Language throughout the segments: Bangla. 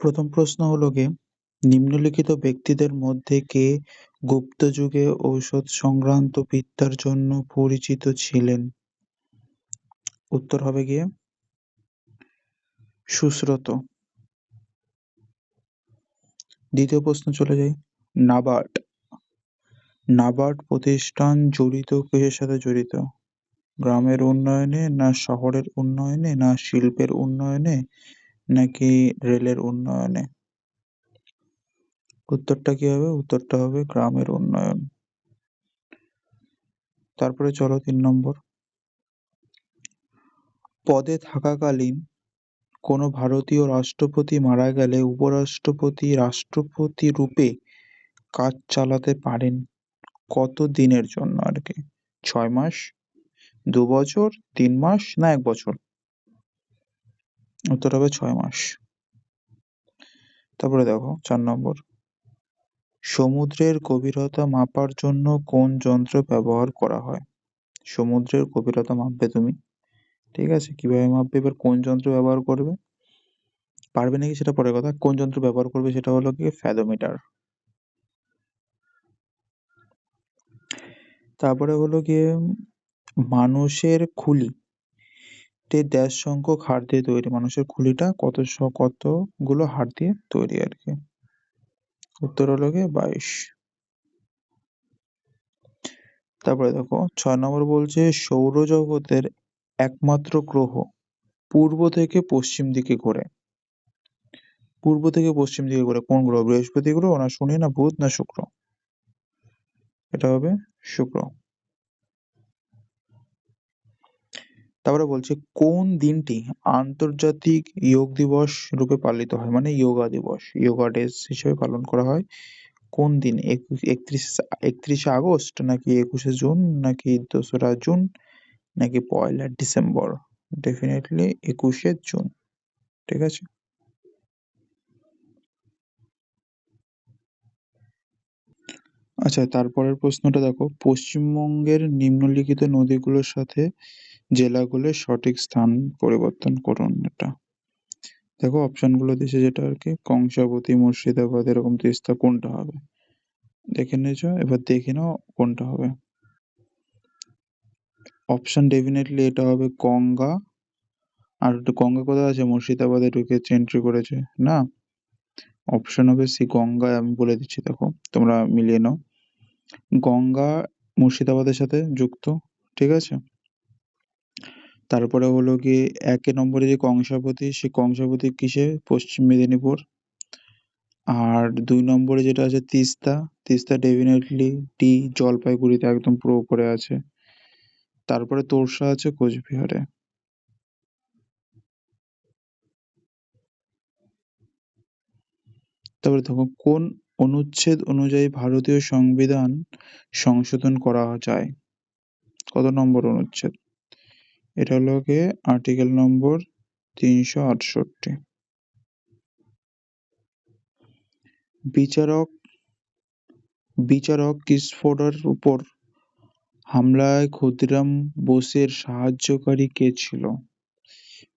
প্রথম প্রশ্ন হলো গিয়ে, নিম্নলিখিত ব্যক্তিদের মধ্যে কে গুপ্ত যুগে ঔষধ সংক্রান্ত বিদ্যার জন্য পরিচিত ছিলেন? উত্তর হবে গিয়ে সুশ্রুত। দ্বিতীয় প্রশ্ন চলে যাই, নাবার্ড নাবার্ড প্রতিষ্ঠান জড়িত কিসের সাথে জড়িত? গ্রামের উন্নয়নে না শহরের উন্নয়নে না শিল্পের উন্নয়নে নাকি রেলের উন্নয়নে? উত্তরটা কি হবে? উত্তরটা হবে গ্রামের উন্নয়ন। তারপরে চলো তিন নম্বর পদে থাকাকালীন কোনো ভারতীয় রাষ্ট্রপতি মারা গেলে উপরাষ্ট্রপতি রাষ্ট্রপতি রূপে কাজ চালাতে পারেন কত দিনের জন্য আর কি ছয় মাস দু বছর তিন মাস না, এক বছর উত্তর হবে ছয় মাস। তারপরে দেখো, চার নম্বর। সমুদ্রের গভীরতা মাপার জন্য কোন যন্ত্র ব্যবহার করা হয়? সমুদ্রের গভীরতা মাপবে তুমি। ঠিক আছে? কীভাবে মাপবে? এবার কোন যন্ত্র ব্যবহার করবে? পারবে নাকি সেটা পরের কথা? কোন যন্ত্র ব্যবহার করবে সেটা হলো কি ফ্যাদোমিটার। তারপরে হলো গিয়ে মানুষের খুলি। তে দেড় সংখ্যক হাড় দিয়ে তৈরি। মানুষের খুলিটা কত কতগুলো হাড় দিয়ে তৈরি আর কি। উত্তর হলো গিয়ে বাইশ। তারপরে দেখো, ছয় নম্বর বলছে, সৌরজগতের একমাত্র গ্রহ পূর্ব থেকে পশ্চিম দিকে ঘোরে। পূর্ব থেকে পশ্চিম দিকে ঘোরে কোন গ্রহ? বৃহস্পতি গ্রহ, না শনি, না বুধ, না শুক্র। এটা হবে শুক্র। তারপরে বলছে, কোন দিনটি আন্তর্জাতিক যোগ দিবস রূপে পালিত হয়? মানে যোগা দিবস যোগা ডেজ হিসেবে পালন করা হয়। কোন দিন? একত্রিশ, একত্রিশে আগস্ট নাকি একুশে জুন নাকি দোসরা জুন নাকি পয়লা ডিসেম্বর? ডেফিনেটলি একুশে জুন, ঠিক আছে? আচ্ছা তারপরের প্রশ্নটা দেখো। পশ্চিমবঙ্গের নিম্নলিখিত নদীগুলোর সাথে জেলাগুলোর সঠিক স্থান পরিবর্তন করুন এটা। দেখো অপশনগুলো দিয়েছে যেটা আর কি, কংসাবতী, মুর্শিদাবাদ, এরকম তিস্তা, কোনটা হবে? দেখে নিয়েছো, এবার দেখে নাও কোনটা হবে। অপশন ডেফিনেটলি এটা হবে গঙ্গা। আর গঙ্গা কোথায় আছে? মুর্শিদাবাদে ঢুকে এন্ট্রি করেছে, না? অপশন হবে সি গঙ্গা, আমি বলে দিচ্ছি, দেখো, তোমরা মিলিয়ে নাও। গঙ্গা মুর্শিদাবাদের সাথে যুক্ত, ঠিক আছে? তারপরে হলো গিয়ে একে নম্বরে যে কংসাবতী সে কংসাবতী কিসে? পশ্চিম মেদিনীপুর। আর দুই নম্বরে যেটা আছে তিস্তা তিস্তা ডেফিনেটলি টি জলপাইগুড়িতে একদম পুরো উপরে আছে। তারপরে তোরসা আছে কোচবিহারে। তারপরে দেখো, কোন অনুচ্ছেদ অনুযায়ী ভারতীয় সংবিধান সংশোধন করা যায়? কত নম্বর অনুচ্ছেদ? এটা হলো গিয়ে আর্টিকেল নম্বর তিনশো আটষট্টি। বিচারক বিচারক কিসফোর্ডের উপর হামলায় ক্ষুদিরাম বোসের সাহায্যকারী কে ছিল?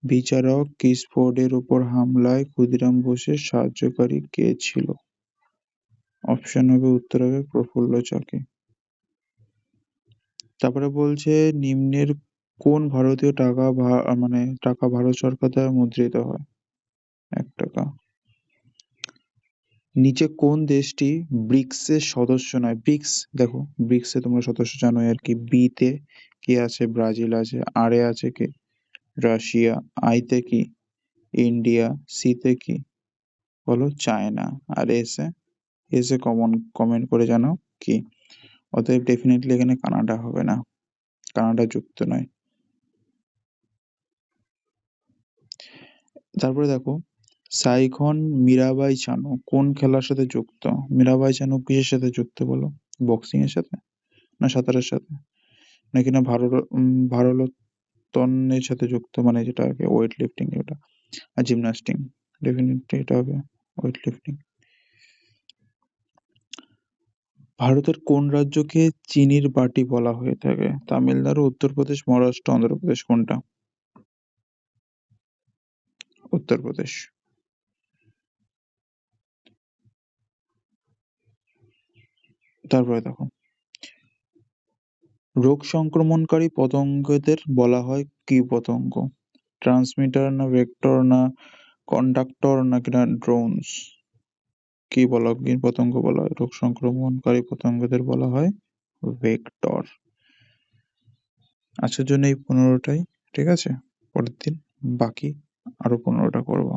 বিচারক কিসফোর্ডের উপর হামলায় ক্ষুদিরাম বোসের সাহায্যকারী কে ছিল? অপশন হবে উত্তর হবে প্রফুল্ল চাকি। তারপরে বলছে, নিম্নের কোন ভারতীয় টাকা ভা মানে টাকা ভারত সরকার দ্বারা মুদ্রিত হয়? এক টাকা। নিচে কোন দেশটি ব্রিক্স এর সদস্য নয়? ব্রিক্স, দেখো, ব্রিক্সে তোমরা সদস্য জানোই আর কি। বি তে কি আছে? ব্রাজিল আছে। আর এ আছে কে? রাশিয়া। আইতে কি? ইন্ডিয়া। সি তে কি? বলো চায়না। আর এসে এসে কমন কমেন্ট করে জানাও কি? অতএব ডেফিনেটলি এখানে কানাডা হবে না। কানাডা যুক্ত নয়। তারপরে দেখো, সাইখন মীরাবাই চানু কোন খেলার সাথে যুক্ত? মীরাবাই চানু কিসের সাথে যুক্ত বলো? বক্সিং এর সাথে? না সাঁতারের সাথে? নাকি না ভারত ভারোত্তোলনের সাথে যুক্ত? মানে যেটা আরকি ওয়েট লিফটিং যেটা আর জিমন্যাস্টিং ডেফিনেটলি এটা হবে ওয়েট লিফটিং ভারতের কোন রাজ্যকে চিনির বাটি বলা হয়ে থাকে? তামিলনাড়ু, উত্তরপ্রদেশ, মহারাষ্ট্র, অন্ধ্রপ্রদেশ কোনটা? উত্তরপ্রদেশ। তারপরে দেখো। রোগ সংক্রমণকারী পতঙ্গদের বলা হয় কি পতঙ্গ? ট্রান্সমিটার না ভেক্টর না কন্ডাক্টর না কিনা ড্রোনস? কি বলা কি পতঙ্গ বলা হয়? রোগ সংক্রমণকারী পতঙ্গদের বলা হয় ভেক্টর। আজকের জন্য এই পনেরোটাই, ঠিক আছে? পরের দিন বাকি আরও পনেরোটা করব।